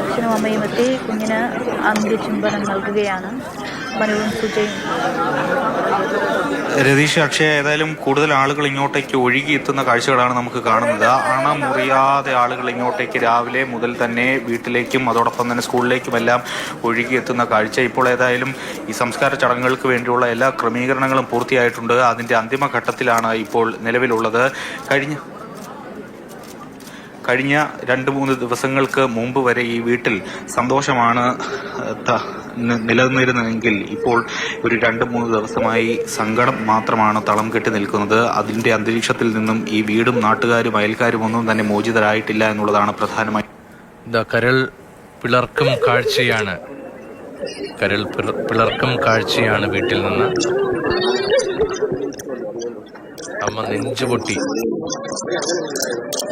അച്ഛനും അമ്മയും എത്തി കുഞ്ഞിന് അന്ത്യചുംബനം നൽകുകയാണ്. മനുവും സുജയും. രതീഷ് അക്ഷയ ഏതായാലും കൂടുതൽ ആളുകൾ ഇങ്ങോട്ടേക്ക് ഒഴുകി എത്തുന്ന കാഴ്ചകളാണ് നമുക്ക് കാണുന്നത്. അണ മുറിയാതെ ആളുകൾ ഇങ്ങോട്ടേക്ക് രാവിലെ മുതൽ തന്നെ വീട്ടിലേക്കും അതോടൊപ്പം തന്നെ സ്കൂളിലേക്കും എല്ലാം ഒഴുകി എത്തുന്ന കാഴ്ച. ഇപ്പോൾ ഏതായാലും ഈ സംസ്കാര ചടങ്ങുകൾക്ക് വേണ്ടിയുള്ള എല്ലാ ക്രമീകരണങ്ങളും പൂർത്തിയായിട്ടുണ്ട്. അതിന്റെ അന്തിമഘട്ടത്തിലാണ് ഇപ്പോൾ നിലവിലുള്ളത്. കഴിഞ്ഞ കഴിഞ്ഞ രണ്ട് മൂന്ന് ദിവസങ്ങൾക്ക് മുമ്പ് വരെ ഈ വീട്ടിൽ സന്തോഷമാണ് നിലനിന്നിരുന്നെങ്കിൽ ഇപ്പോൾ ഒരു രണ്ട് മൂന്ന് ദിവസമായി സങ്കടം മാത്രമാണ് തളം കെട്ടി നിൽക്കുന്നത്. അതിന്റെ അന്തരീക്ഷത്തിൽ നിന്നും ഈ വീടും നാട്ടുകാരും അയൽക്കാരും ഒന്നും തന്നെ മോചിതരായിട്ടില്ല എന്നുള്ളതാണ് പ്രധാനമായി. കരൾ പിളർക്കും കാഴ്ചയാണ്. കരൾ പിളർക്കും കാഴ്ചയാണ് വീട്ടിൽ നിന്ന്. അമ്മ നെഞ്ചുപൊട്ടി.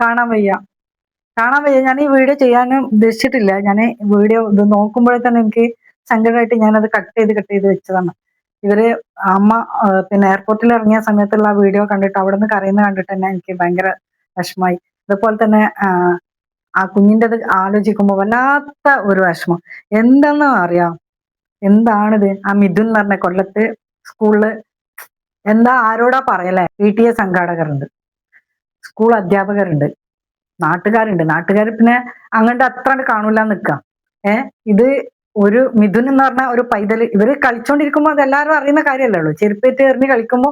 കാണാൻ വയ്യ. കാണാൻ വയ്യ. ഞാൻ ഈ വീഡിയോ ചെയ്യാനും ഉദ്ദേശിച്ചിട്ടില്ല. ഞാൻ വീഡിയോ ഇത് നോക്കുമ്പോഴേ തന്നെ എനിക്ക് സങ്കടമായിട്ട് ഞാനത് കട്ട് ചെയ്ത് കട്ട് ചെയ്ത് വെച്ചതാണ്. ഇവർ അമ്മ പിന്നെ എയർപോർട്ടിൽ ഇറങ്ങിയ സമയത്തുള്ള ആ വീഡിയോ കണ്ടിട്ട് അവിടെ നിന്ന് കരയുന്ന കണ്ടിട്ട് തന്നെ എനിക്ക് ഭയങ്കര വിഷമായി. അതുപോലെ തന്നെ ആ, കുഞ്ഞിന്റെത് ആലോചിക്കുമ്പോൾ വല്ലാത്ത ഒരു വിഷമം. എന്താണെന്ന് അറിയാം. എന്താണിത്? ആ മിഥുൻ എന്ന് പറഞ്ഞ കൊല്ലത്ത് സ്കൂളിൽ എന്താ ആരോടാ പറയല്ലേ? പി ടി എ സംഘാടകരുണ്ട്. സ്കൂൾ അധ്യാപകരുണ്ട്. നാട്ടുകാരുണ്ട്. നാട്ടുകാർ പിന്നെ അങ്ങോട്ട് അത്ര കാണൂല നിൽക്കാം ഏ? ഇത് ഒരു മിഥുൻ എന്ന് പറഞ്ഞ ഒരു പൈതൽ ഇവർ കളിച്ചോണ്ടിരിക്കുമ്പോ അത് എല്ലാവരും അറിയുന്ന കാര്യമല്ലേ ഉള്ളൂ. ചെരുപ്പേറ്റ് എറിഞ്ഞ് കളിക്കുമ്പോ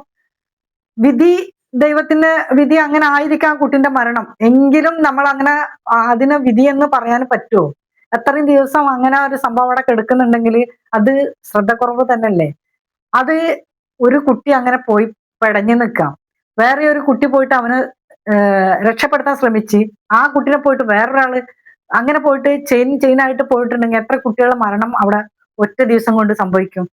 വിധി ദൈവത്തിന്റെ വിധി അങ്ങനെ ആയിരിക്കാം കുട്ടിന്റെ മരണം. എങ്കിലും നമ്മൾ അങ്ങനെ അതിനെ വിധി എന്ന് പറയാൻ പറ്റുമോ എത്രയും ദിവസം അങ്ങനെ ഒരു സംഭവം അവിടെ കിടക്കുന്നുണ്ടെങ്കിൽ അത് ശ്രദ്ധക്കുറവ് തന്നെയല്ലേ? അത് ഒരു കുട്ടി അങ്ങനെ പോയി പെടഞ്ഞു നിൽക്കാം. വേറെ ഒരു കുട്ടി പോയിട്ട് അവന് രക്ഷപ്പെടുത്താൻ ശ്രമിച്ച് ആ കുട്ടിനെ പോയിട്ട് വേറൊരാൾ അങ്ങനെ പോയിട്ട് ചെയിൻ ചെയിനായിട്ട് പോയിട്ടുണ്ടെങ്കിൽ എത്ര കുട്ടികളുടെ മരണം അവിടെ ഒറ്റ ദിവസം കൊണ്ട് സംഭവിക്കും?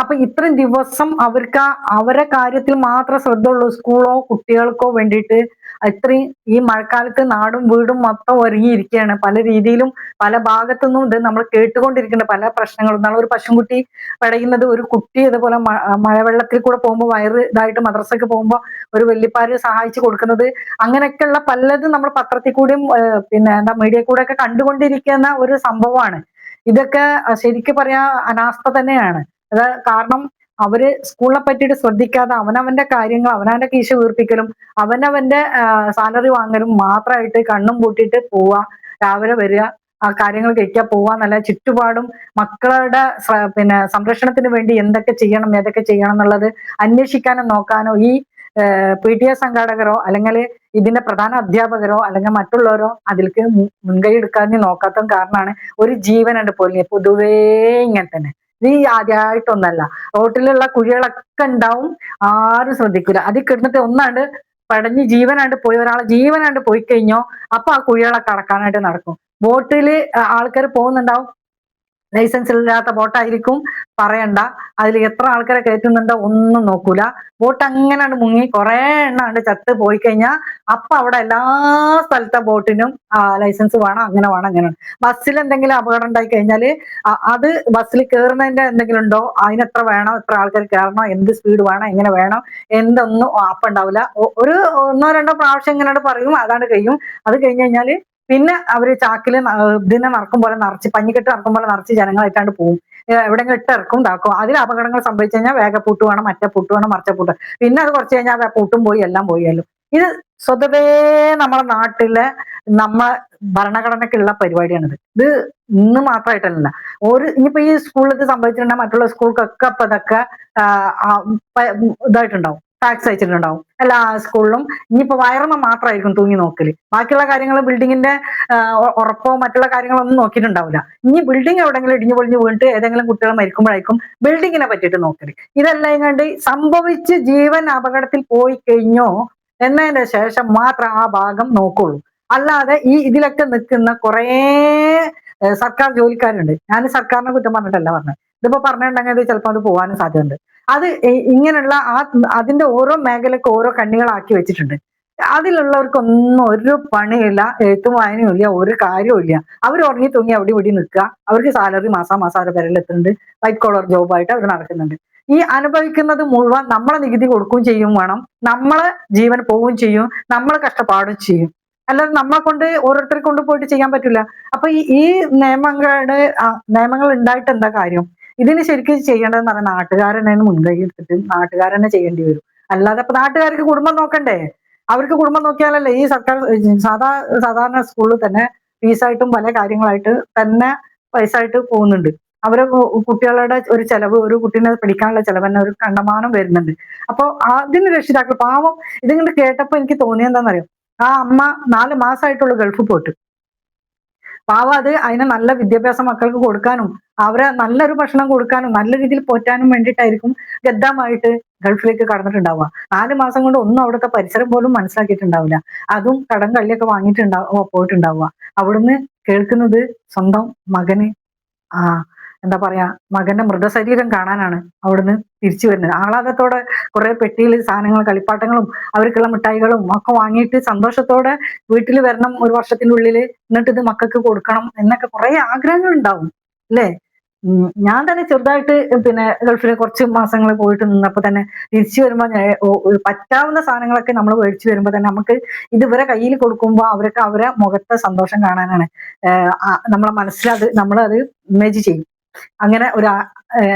അപ്പൊ ഇത്രയും ദിവസം അവർക്ക് അവരെ കാര്യത്തിൽ മാത്രം ശ്രദ്ധ ഉള്ളൂ സ്കൂളോ കുട്ടികൾക്കോ വേണ്ടിയിട്ട്. ഇത്രയും ഈ മഴക്കാലത്ത് നാടും വീടും മൊത്തം ഒരുങ്ങിയിരിക്കുകയാണ്. പല രീതിയിലും പല ഭാഗത്തുനിന്നും ഇത് നമ്മൾ കേട്ടുകൊണ്ടിരിക്കുന്ന പല പ്രശ്നങ്ങളും. നാളെ ഒരു പശുക്കുട്ടി പടയുന്നത് ഒരു കുട്ടി ഇതുപോലെ മഴവെള്ളത്തിൽ കൂടെ പോകുമ്പോൾ വയറ് ഇതായിട്ട് മദ്രസക്ക് പോകുമ്പോൾ ഒരു വെള്ളിപ്പാര് സഹായിച്ചു കൊടുക്കുന്നത്. അങ്ങനെയൊക്കെയുള്ള പലതും നമ്മൾ പത്രത്തിൽ കൂടിയും പിന്നെ എന്താ മീഡിയ കൂടെ ഒക്കെ കണ്ടുകൊണ്ടിരിക്കുന്ന ഒരു സംഭവമാണ്. ഇതൊക്കെ ശരിക്കും പറയാ അനാസ്ഥ തന്നെയാണ്. അത് കാരണം അവർ സ്കൂളിനെ പറ്റിയിട്ട് ശ്രദ്ധിക്കാതെ അവനവന്റെ കാര്യങ്ങൾ അവനവന്റെ കീശ വീർപ്പിക്കലും അവനവന്റെ സാലറി വാങ്ങലും മാത്രമായിട്ട് കണ്ണും പൂട്ടിയിട്ട് പോവുക രാവിലെ വരിക ആ കാര്യങ്ങൾ കഴിക്കാൻ പോവാന്നല്ല ചുറ്റുപാടും മക്കളുടെ പിന്നെ സംരക്ഷണത്തിന് വേണ്ടി എന്തൊക്കെ ചെയ്യണം ഏതൊക്കെ ചെയ്യണം എന്നുള്ളത് അന്വേഷിക്കാനോ നോക്കാനോ ഈ പി ടി എ സംഘാടകരോ അല്ലെങ്കിൽ ഇതിന്റെ പ്രധാന അധ്യാപകരോ അല്ലെങ്കിൽ മറ്റുള്ളവരോ അതിലേക്ക് മുൻകൈ എടുക്കാൻ നോക്കാത്ത കാരണമാണ് ഒരു ജീവനുണ്ട് പോലെ പൊതുവേ ഇങ്ങനെ തന്നെ. ഈ ആദ്യമായിട്ടൊന്നല്ല റോട്ടിലുള്ള കുഴികളൊക്കെ ഉണ്ടാവും. ആരും ശ്രദ്ധിക്കില്ല അതിൽ കിടന്നിട്ട് ഒന്നാണ്ട് പടഞ്ഞ് ജീവനാണ്ട് പോയി ഒരാളെ ജീവനാണ്ട് പോയി കഴിഞ്ഞോ അപ്പൊ ആ കുഴികളൊക്കെ അടക്കാനായിട്ട് നടക്കും. ബോട്ടിൽ ആൾക്കാർ പോകുന്നുണ്ടാവും. ലൈസൻസ് ഇല്ലാത്ത ബോട്ടായിരിക്കും. പറയണ്ട. അതിൽ എത്ര ആൾക്കാരെ കയറ്റുന്നുണ്ടോ ഒന്നും നോക്കൂല. ബോട്ട് അങ്ങനെ മുങ്ങി കുറെ എണ്ണാണ്ട് ചത്ത് പോയി കഴിഞ്ഞാൽ അപ്പൊ അവിടെ എല്ലാ സ്ഥലത്തെ ബോട്ടിനും ലൈസൻസ് വേണം അങ്ങനെ വേണം അങ്ങനെ ബസ്സിൽ എന്തെങ്കിലും അപകടം ഉണ്ടായി കഴിഞ്ഞാൽ അത് ബസ്സിൽ കയറുന്നതിന്റെ എന്തെങ്കിലും ഉണ്ടോ? അതിനെത്ര വേണം? എത്ര ആൾക്കാർ കയറണം? എന്ത് സ്പീഡ് വേണം? എങ്ങനെ വേണം? എന്തൊന്നും അപ്പുണ്ടാവില്ല ഒരു ഒന്നോ രണ്ടോ പ്രാവശ്യം ഇങ്ങനെ പറയും. അതാണ് കഴിയും. അത് കഴിഞ്ഞ് കഴിഞ്ഞാൽ പിന്നെ അവർ ചാക്കിൽ ഇതിനെ നടക്കും പോലെ നിറച്ച് പഞ്ഞിക്കെട്ട് നടക്കും പോലെ നിറച്ച് ജനങ്ങളായിട്ടാണ്ട് പോകും എവിടെയെങ്കിലും ഇട്ട് ഇറക്കും ഇതാക്കും. അതിൽ അപകടങ്ങൾ സംഭവിച്ചു കഴിഞ്ഞാൽ വേഗ പൂട്ട് വേണം മറ്റേ പൂട്ട് വേണം മറിച്ച പൂട്ട് പിന്നെ അത് കുറച്ച് കഴിഞ്ഞാൽ പൂട്ടും പോയി എല്ലാം പോയാലും ഇത് സ്വതവേ നമ്മുടെ നാട്ടിലെ നമ്മ ഭരണഘടനയ്ക്കുള്ള പരിപാടിയാണിത്. ഇത് ഇന്ന് മാത്രമായിട്ടല്ല ഒരു ഇനിയിപ്പോ ഈ സ്കൂളിൽ ഇത് സംഭവിച്ചിട്ടുണ്ടെങ്കിൽ മറ്റുള്ള സ്കൂൾക്കൊക്കെ അപ്പൊ ഇതൊക്കെ ഇതായിട്ടുണ്ടാവും. ടാക്സ് അയച്ചിട്ടുണ്ടാവും. എല്ലാ സ്കൂളിലും ഇനിയിപ്പോ വയറമ്മ മാത്രമായിരിക്കും തൂങ്ങി നോക്കൽ. ബാക്കിയുള്ള കാര്യങ്ങൾ ബിൽഡിങ്ങിന്റെ ഉറപ്പോ മറ്റുള്ള കാര്യങ്ങളൊന്നും നോക്കിയിട്ടുണ്ടാവില്ല. ഇനി ബിൽഡിംഗ് എവിടെങ്കിലും ഇടിഞ്ഞു പൊളിഞ്ഞു വീണിട്ട് ഏതെങ്കിലും കുട്ടികൾ മരിക്കുമ്പോഴായിരിക്കും ബിൽഡിങ്ങിനെ പറ്റിയിട്ട് നോക്കൽ. ഇതെല്ലാം കണ്ട് സംഭവിച്ച് ജീവൻ അപകടത്തിൽ പോയി കഴിഞ്ഞോ എന്നതിന് ശേഷം മാത്രം ആ ഭാഗം നോക്കുള്ളൂ. അല്ലാതെ ഈ ഇതിലൊക്കെ നിൽക്കുന്ന കുറേ സർക്കാർ ജോലിക്കാരുണ്ട്. ഞാൻ സർക്കാരിനെ കുറ്റം പറഞ്ഞിട്ടല്ല പറഞ്ഞത്. ഇതിപ്പോ പറഞ്ഞിട്ടുണ്ടെങ്കിൽ ചിലപ്പോൾ അത് പോകാനും സാധ്യതയുണ്ട്. അത് ഇങ്ങനെയുള്ള ആ അതിന്റെ ഓരോ മേഖലക്ക് ഓരോ കണ്ണികളാക്കി വെച്ചിട്ടുണ്ട്. അതിലുള്ളവർക്കൊന്നും ഒരു പണിയില്ല എഴുത്തും വായനയും ഇല്ല ഒരു കാര്യവും ഇല്ല. അവർ ഉറങ്ങി തൂങ്ങി അവിടെ ഇവിടെ നിൽക്കുക. അവർക്ക് സാലറി മാസം മാസം അവരുടെ എത്തുന്നുണ്ട്. വൈറ്റ് കോളർ ജോബായിട്ട് അവർ നടക്കുന്നുണ്ട്. ഈ അനുഭവിക്കുന്നത് മുഴുവൻ നമ്മളെ നികുതി കൊടുക്കുകയും ചെയ്യും വേണം. നമ്മളെ ജീവൻ പോവുകയും ചെയ്യും. നമ്മളെ കഷ്ടപ്പാടും ചെയ്യും. അല്ലാതെ നമ്മളെ കൊണ്ട് ഓരോരുത്തരെ കൊണ്ട് പോയിട്ട് ചെയ്യാൻ പറ്റില്ല. അപ്പൊ ഈ നിയമങ്ങളുടെ നിയമങ്ങൾ ഉണ്ടായിട്ട് എന്താ കാര്യം? ഇതിന് ശരിക്കും ചെയ്യേണ്ടതെന്ന് പറഞ്ഞാൽ നാട്ടുകാരനെ മുൻകൈ എടുത്തിട്ട് നാട്ടുകാരനെ ചെയ്യേണ്ടി വരും. അല്ലാതെ ഇപ്പൊ നാട്ടുകാർക്ക് കുടുംബം നോക്കണ്ടേ? അവർക്ക് കുടുംബം നോക്കിയാലല്ലേ ഈ സർക്കാർ സാധാ സാധാരണ സ്കൂളിൽ തന്നെ ഫീസായിട്ടും പല കാര്യങ്ങളായിട്ട് തന്നെ പൈസ ആയിട്ട് പോകുന്നുണ്ട്. അവരെ കുട്ടികളുടെ ഒരു ചെലവ് ഒരു കുട്ടീനെ പഠിക്കാനുള്ള ചെലവ് തന്നെ ഒരു കണ്ടമാനം വരുന്നുണ്ട്. അപ്പൊ അതിന് രക്ഷിതാക്കൾ പാവം ഇതിങ്ങനെ കേട്ടപ്പോൾ എനിക്ക് തോന്നിയെന്താണെന്നറിയാം ആ അമ്മ നാല് മാസമായിട്ടുള്ള ഗൾഫ് പോയിട്ട്. പാവം അത് അതിന് നല്ല വിദ്യാഭ്യാസം മക്കൾക്ക് കൊടുക്കാനും അവരെ നല്ലൊരു ഭക്ഷണം കൊടുക്കാനും നല്ല രീതിയിൽ പോറ്റാനും വേണ്ടിയിട്ടായിരിക്കും ഗദ്ദമായിട്ട് ഗൾഫിലേക്ക് കടന്നിട്ടുണ്ടാവുക. നാല് മാസം കൊണ്ട് ഒന്നും അവിടുത്തെ പരിസരം പോലും മനസ്സിലാക്കിയിട്ടുണ്ടാവില്ല. അതും കടം കള്ളിയൊക്കെ വാങ്ങിയിട്ടുണ്ടാവുക പോയിട്ടുണ്ടാവുക. അവിടുന്ന് കേൾക്കുന്നത് സ്വന്തം മകന് ആ എന്താ പറയാ മകന്റെ മൃതശരീരം കാണാനാണ് അവിടുന്ന് തിരിച്ചു വരുന്നത്. ആഹ്ലാദത്തോടെ കുറെ പെട്ടിയിൽ സാധനങ്ങൾ കളിപ്പാട്ടങ്ങളും അവർക്കുള്ള മിഠായികളും ഒക്കെ വാങ്ങിയിട്ട് സന്തോഷത്തോടെ വീട്ടിൽ വരണം ഒരു വർഷത്തിന്റെ ഉള്ളിൽ എന്നിട്ട് ഇത് മക്കൾക്ക് കൊടുക്കണം എന്നൊക്കെ കുറെ ആഗ്രഹങ്ങൾ ഉണ്ടാവും അല്ലേ? ഞാൻ തന്നെ ചെറുതായിട്ട് പിന്നെ ഗൾഫിൽ കുറച്ച് മാസങ്ങൾ പോയിട്ട് നിന്നപ്പോൾ തന്നെ തിരിച്ചു വരുമ്പോൾ പറ്റാവുന്ന സാധനങ്ങളൊക്കെ നമ്മൾ മേടിച്ചു വരുമ്പോൾ തന്നെ നമുക്ക് ഇത് ഇവരെ കയ്യിൽ കൊടുക്കുമ്പോൾ അവരൊക്കെ അവരെ മുഖത്തെ സന്തോഷം കാണാനാണ്. നമ്മളെ മനസ്സിലത് നമ്മളത് ഇമേജ് ചെയ്യും. അങ്ങനെ ഒരു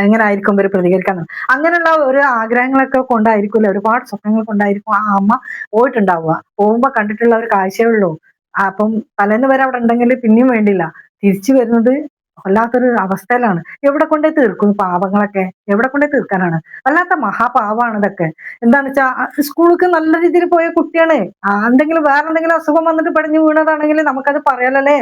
എങ്ങനെ ആയിരിക്കും ഇവർ പ്രതികരിക്കാൻ അങ്ങനെയുള്ള ഒരു ആഗ്രഹങ്ങളൊക്കെ കൊണ്ടായിരിക്കുമല്ലോ? ഒരുപാട് സ്വപ്നങ്ങൾ കൊണ്ടായിരിക്കും ആ അമ്മ പോയിട്ടുണ്ടാവുക. പോകുമ്പോ കണ്ടിട്ടുള്ള ഒരു കാഴ്ചയേ ഉള്ളൂ. അപ്പം തലേന്ന് വരെ അവിടെ ഉണ്ടെങ്കിൽ പിന്നെയും വേണ്ടില്ല. തിരിച്ചു വരുന്നത് വല്ലാത്തൊരു അവസ്ഥയിലാണ്. എവിടെ കൊണ്ടേ തീർക്കും പാവങ്ങളൊക്കെ എവിടെ കൊണ്ടേ തീർക്കാനാണ്? വല്ലാത്ത മഹാപാവാണ് ഇതൊക്കെ. എന്താണെന്ന് വെച്ചാൽ സ്കൂളിലേക്ക് നല്ല രീതിയിൽ പോയ കുട്ടിയാണ്. എന്തെങ്കിലും വേറെ എന്തെങ്കിലും അസുഖം വന്നിട്ട് പടിഞ്ഞു വീണതാണെങ്കിൽ നമുക്കത് പറയാലല്ലേ?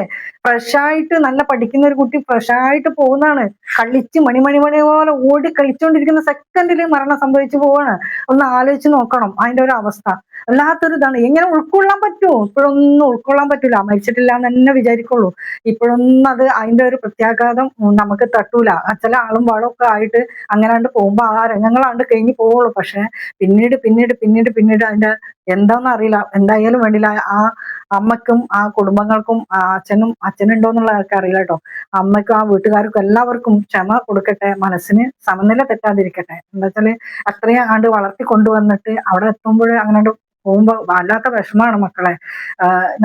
ഫ്രഷ് ആയിട്ട് നല്ല പഠിക്കുന്ന ഒരു കുട്ടി ഫ്രഷ് ആയിട്ട് പോകുന്നതാണ്. കളിച്ച് മണിമണി മണി പോലെ ഓടി കളിച്ചുകൊണ്ടിരിക്കുന്ന സെക്കൻഡിൽ മരണം സംഭവിച്ചു പോവാണ്. ഒന്ന് ആലോചിച്ച് നോക്കണം. അതിന്റെ ഒരു അവസ്ഥ. വല്ലാത്തൊരു ഇതാണ്. എങ്ങനെ ഉൾക്കൊള്ളാൻ പറ്റുമോ ഇപ്പോഴൊന്നും ഉൾക്കൊള്ളാൻ പറ്റൂല. മരിച്ചിട്ടില്ല എന്ന് തന്നെ വിചാരിക്കുള്ളൂ. ഇപ്പോഴൊന്നും അത് അതിന്റെ ഒരു പ്രത്യാഘാതം നമുക്ക് തട്ടൂല. ചില ആളും വാളും ഒക്കെ ആയിട്ട് അങ്ങനാണ്ട് പോകുമ്പോൾ ആ രംഗങ്ങളാണ്ട് കഴിഞ്ഞ് പോവുള്ളൂ. പക്ഷെ പിന്നീട് പിന്നീട് പിന്നീട് പിന്നീട് അതിന്റെ എന്താന്ന് അറിയില്ല. എന്തായാലും വേണ്ടില്ല. ആ അമ്മക്കും ആ കുടുംബങ്ങൾക്കും ആ അച്ഛനും അച്ഛനുണ്ടോ ആൾക്കാർ അറിയില്ല കേട്ടോ. അമ്മയ്ക്കും ആ വീട്ടുകാർക്കും എല്ലാവർക്കും ക്ഷമ കൊടുക്കട്ടെ. മനസ്സിന് സമനില തെറ്റാതിരിക്കട്ടെ. എന്താ വെച്ചാൽ അത്രയും ആണ്ട് വളർത്തി കൊണ്ടുവന്നിട്ട് അവിടെ എത്തുമ്പോൾ അങ്ങനെ പോകുമ്പോ വല്ലാത്ത വിഷമാണ് മക്കളെ.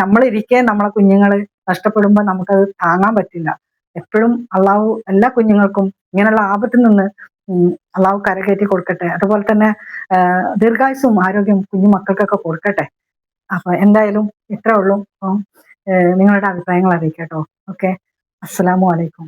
നമ്മളിരിക്കെ നമ്മളെ കുഞ്ഞുങ്ങൾ നഷ്ടപ്പെടുമ്പോ നമുക്കത് താങ്ങാൻ പറ്റില്ല. എപ്പോഴും അള്ളാഹു എല്ലാ കുഞ്ഞുങ്ങൾക്കും ഇങ്ങനെയുള്ള ആപത്തിൽ നിന്ന് അള്ളാഹു കരകയറ്റി കൊടുക്കട്ടെ. അതുപോലെ തന്നെ ദീർഘായുസവും ആരോഗ്യം കുഞ്ഞു മക്കൾക്കൊക്കെ കൊടുക്കട്ടെ. അപ്പൊ എന്തായാലും ഇത്രേ ഉള്ളൂ. നിങ്ങളുടെ അഭിപ്രായങ്ങൾ അറിയിക്കട്ടോ ഓക്കെ. അസ്സലാമു അലൈക്കും.